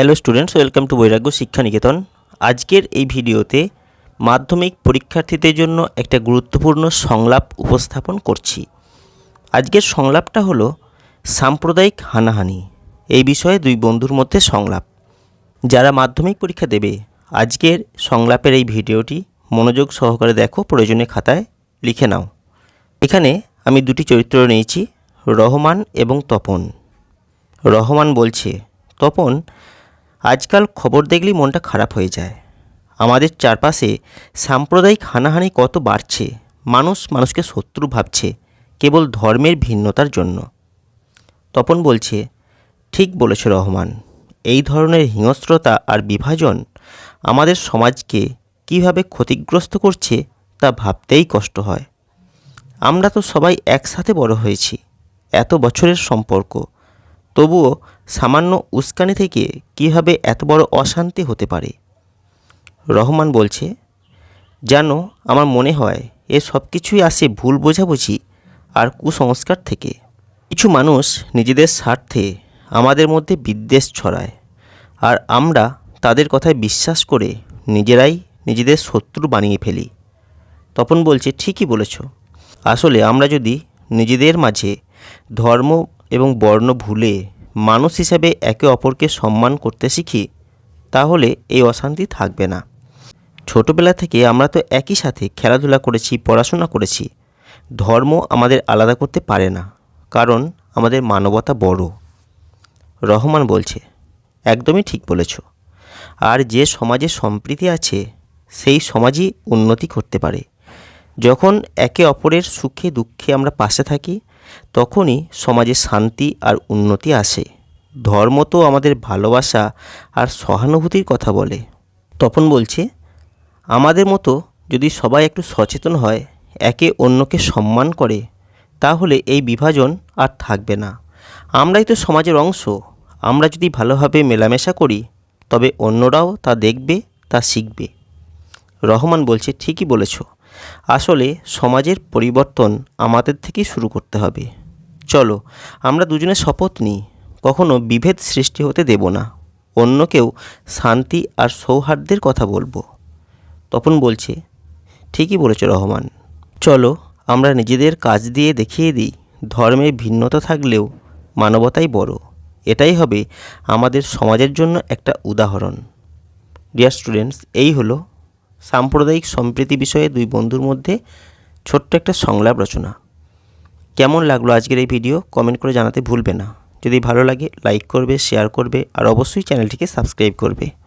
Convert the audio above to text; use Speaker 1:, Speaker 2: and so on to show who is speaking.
Speaker 1: Hello students welcome to বৈরাগ্য শিক্ষা নিকেতন আজকের এই ভিডিওতে মাধ্যমিক পরীক্ষার্থীদের জন্য একটা গুরুত্বপূর্ণ সংলাপ উপস্থাপন করছি। আজকের সংলাপটা হলো সাম্প্রদায়িক হানাহানি। এই বিষয়ে দুই বন্ধুর মধ্যে সংলাপ। যারা মাধ্যমিক পরীক্ষা দেবে, আজকের সংলাপের এই ভিডিওটি মনোযোগ সহকারে দেখো, প্রয়োজনে খাতায় লিখে নাও। এখানে আমি দুটি চরিত্র নিয়েছি, রহমান এবং তপন। রহমান বলছে, তপন আজকাল খবর দেখলেই মনটা খারাপ হয়ে যায়। আমাদের চারপাশে সাম্প্রদায়িক হানাহানি কত বাড়ছে, মানুষ মানুষকে শত্রু ভাবছে, কেবল ধর্মের ভিন্নতার জন্য। তপন বলছে, ঠিক বলেছ রহমান, এই ধরনের হিংস্রতা আর বিভাজন আমাদের সমাজকে কীভাবে ক্ষতিগ্রস্ত করছে তা ভাবতেই কষ্ট হয়। আমরা তো সবাই একসাথে বড় হয়েছি, এত বছরের সম্পর্ক, তবুও সামান্য উস্কানি থেকে কীভাবে এত বড় অশান্তি হতে পারে? রহমান বলছে, জানো, আমার মনে হয় এ সব কিছুই আসে ভুল বোঝাবুঝি আর কুসংস্কার থেকে। কিছু মানুষ নিজেদের স্বার্থে আমাদের মধ্যে বিদ্বেষ ছড়ায় আর আমরা তাদের কথায় বিশ্বাস করে নিজেরাই নিজেদের শত্রু বানিয়ে ফেলি। তপন বলছে, ঠিকই বলেছ। আসলে আমরা যদি নিজেদের মাঝে ধর্ম এবং বর্ণ ভুলে মানুষ হিসেবে একে অপরকে সম্মান করতে শিখি, তাহলে এই অশান্তি থাকবে না। ছোটোবেলা থেকে আমরা তো একই সাথে খেলাধুলা করেছি, পড়াশোনা করেছি। ধর্ম আমাদের আলাদা করতে পারে না, কারণ আমাদের মানবতা বড়। রহমান বলছে, একদমই ঠিক বলেছ। আর যে সমাজে সম্প্রীতি আছে, সেই সমাজই উন্নতি করতে পারে। যখন একে অপরের সুখে দুঃখে আমরা পাশে থাকি, তখনই সমাজে শান্তি আর উন্নতি আসে। ধর্ম তো আমাদের ভালোবাসা আর সহানুভূতির কথা বলে। তপন বলছে, আমাদের মতো যদি সবাই একটু সচেতন হয়, একে অন্যকে সম্মান করে, তাহলে এই বিভাজন আর থাকবে না। আমরাই তো সমাজের অংশ। আমরা যদি ভালোভাবে মেলামেশা করি, তবে অন্যরাও তা দেখবে, তা শিখবে। রহমান বলছে, ঠিকই বলেছ। আসলে সমাজের পরিবর্তন আমাদের থেকেই শুরু করতে হবে। চলো, আমরা দুজনে শপথ নিই। কখনো বিভেদ সৃষ্টি হতে দেব না। অন্যকেও শান্তি আর সৌহার্দ্যের কথা বলব। তপন বলছে, ঠিকই বলেছ রহমান। চলো, আমরা নিজেদের কাজ দিয়ে দেখিয়ে দিই। ধর্মের ভিন্নতা থাকলেও মানবতাই বড়। এটাই হবে আমাদের সমাজের জন্য একটা উদাহরণ। ডিয়ার স্টুডেন্টস, এই হলো সাম্প্রদায়িক সম্প্রীতি বিষয়ে দুই বন্ধুর মধ্যে ছোট্ট একটা সংলাপ রচনা। কেমন লাগল আজকের এই ভিডিও? কমেন্ট করে জানাতে ভুলবে না। যদি ভালো লাগে, লাইক করবে, শেয়ার করবে, আর অবশ্যই চ্যানেলটিকে সাবস্ক্রাইব করবে।